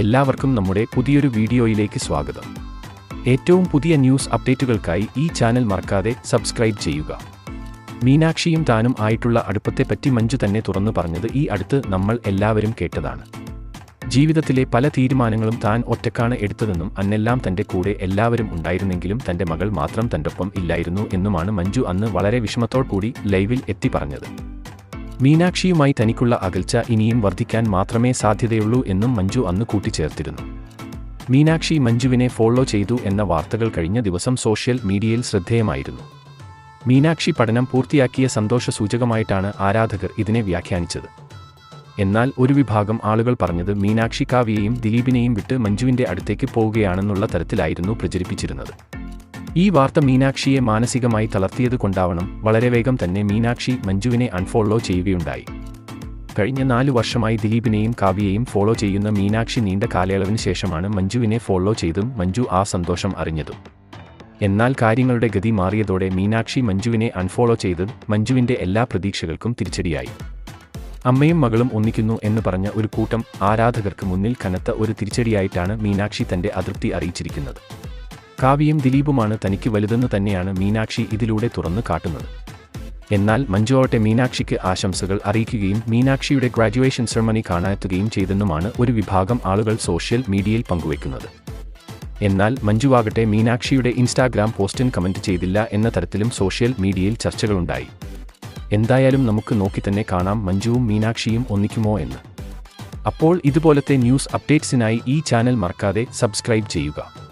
എല്ലാവർക്കും നമ്മുടെ പുതിയൊരു വീഡിയോയിലേക്ക് സ്വാഗതം. ഏറ്റവും പുതിയ ന്യൂസ് അപ്ഡേറ്റുകൾക്കായി ഈ ചാനൽ മറക്കാതെ സബ്സ്ക്രൈബ് ചെയ്യുക. മീനാക്ഷിയും താനും ആയിട്ടുള്ള അടുപ്പത്തെപ്പറ്റി മഞ്ജു തന്നെ തുറന്നു പറഞ്ഞത് ഈ അടുത്ത് നമ്മൾ എല്ലാവരും കേട്ടതാണ്. ജീവിതത്തിലെ പല തീരുമാനങ്ങളും താൻ ഒറ്റക്കാണ് എടുത്തതെന്നും അന്നെല്ലാം തന്റെ കൂടെ എല്ലാവരും ഉണ്ടായിരുന്നെങ്കിലും തന്റെ മകൾ മാത്രം തന്റൊപ്പം ഇല്ലായിരുന്നു എന്നുമാണ് മഞ്ജു അന്ന് വളരെ വിഷമത്തോടു കൂടി ലൈവിൽ എത്തി പറഞ്ഞത്. മീനാക്ഷിയുമായി തനിക്കുള്ള അകൽച്ച ഇനിയും വർദ്ധിക്കാൻ മാത്രമേ സാധ്യതയുള്ളൂ എന്നും മഞ്ജു അന്ന് കൂട്ടിച്ചേർത്തിരുന്നു. മീനാക്ഷി മഞ്ജുവിനെ ഫോളോ ചെയ്തു എന്ന വാർത്തകൾ കഴിഞ്ഞ ദിവസം സോഷ്യൽ മീഡിയയിൽ ശ്രദ്ധേയമായിരുന്നു. മീനാക്ഷി പഠനം പൂർത്തിയാക്കിയ സന്തോഷ സൂചകമായിട്ടാണ് ആരാധകർ ഇതിനെ വ്യാഖ്യാനിച്ചത്. എന്നാൽ ഒരു വിഭാഗം ആളുകൾ പറഞ്ഞത് മീനാക്ഷി കാവ്യയെയും ദിലീപിനെയും വിട്ട് മഞ്ജുവിന്റെ അടുത്തേക്ക് പോവുകയാണെന്നുള്ള തരത്തിലായിരുന്നു പ്രചരിപ്പിച്ചിരുന്നത്. ഈ വാർത്ത മീനാക്ഷിയെ മാനസികമായി തളർത്തിയത് കൊണ്ടാവണം വളരെ വേഗം തന്നെ മീനാക്ഷി മഞ്ജുവിനെ അൺഫോളോ ചെയ്യുകയുണ്ടായി. കഴിഞ്ഞ നാലു വർഷമായി ദിലീപിനെയും കാവ്യയെയും ഫോളോ ചെയ്യുന്ന മീനാക്ഷി നീണ്ട കാലയളവിന് ശേഷമാണ് മഞ്ജുവിനെ ഫോളോ ചെയ്തും മഞ്ജു ആ സന്തോഷം അറിഞ്ഞതും. എന്നാൽ കാര്യങ്ങളുടെ ഗതി മാറിയതോടെ മീനാക്ഷി മഞ്ജുവിനെ അൺഫോളോ ചെയ്ത് മഞ്ജുവിന്റെ എല്ലാ പ്രതീക്ഷകൾക്കും തിരിച്ചടിയായി. അമ്മയും മകളും ഒന്നിക്കുന്നു എന്ന് പറഞ്ഞ ഒരു കൂട്ടം ആരാധകർക്ക് മുന്നിൽ കനത്ത ഒരു തിരിച്ചടിയായിട്ടാണ് മീനാക്ഷി തന്റെ അതൃപ്തി അറിയിച്ചിരിക്കുന്നത്. കാവ്യയും ദിലീപുമാണ് തനിക്ക് വലുതെന്ന് തന്നെയാണ് മീനാക്ഷി ഇതിലൂടെ തുറന്നു കാട്ടുന്നത്. എന്നാൽ മഞ്ജു ആവട്ടെ മീനാക്ഷിക്ക് ആശംസകൾ അറിയിക്കുകയും മീനാക്ഷിയുടെ ഗ്രാജുവേഷൻ സെറമണി കാണാനെത്തുകയും ചെയ്തെന്നുമാണ് ഒരു വിഭാഗം ആളുകൾ സോഷ്യൽ മീഡിയയിൽ പങ്കുവയ്ക്കുന്നത്. എന്നാൽ മഞ്ജുവാകട്ടെ മീനാക്ഷിയുടെ ഇൻസ്റ്റാഗ്രാം പോസ്റ്റിന് കമന്റ് ചെയ്തില്ല എന്ന തരത്തിലും സോഷ്യൽ മീഡിയയിൽ ചർച്ചകളുണ്ടായി. എന്തായാലും നമുക്ക് നോക്കി തന്നെ കാണാം മഞ്ജുവും മീനാക്ഷിയും ഒന്നിക്കുമോ എന്ന്. അപ്പോൾ ഇതുപോലത്തെ ന്യൂസ് അപ്ഡേറ്റ്സിനായി ഈ ചാനൽ മറക്കാതെ സബ്സ്ക്രൈബ് ചെയ്യുക.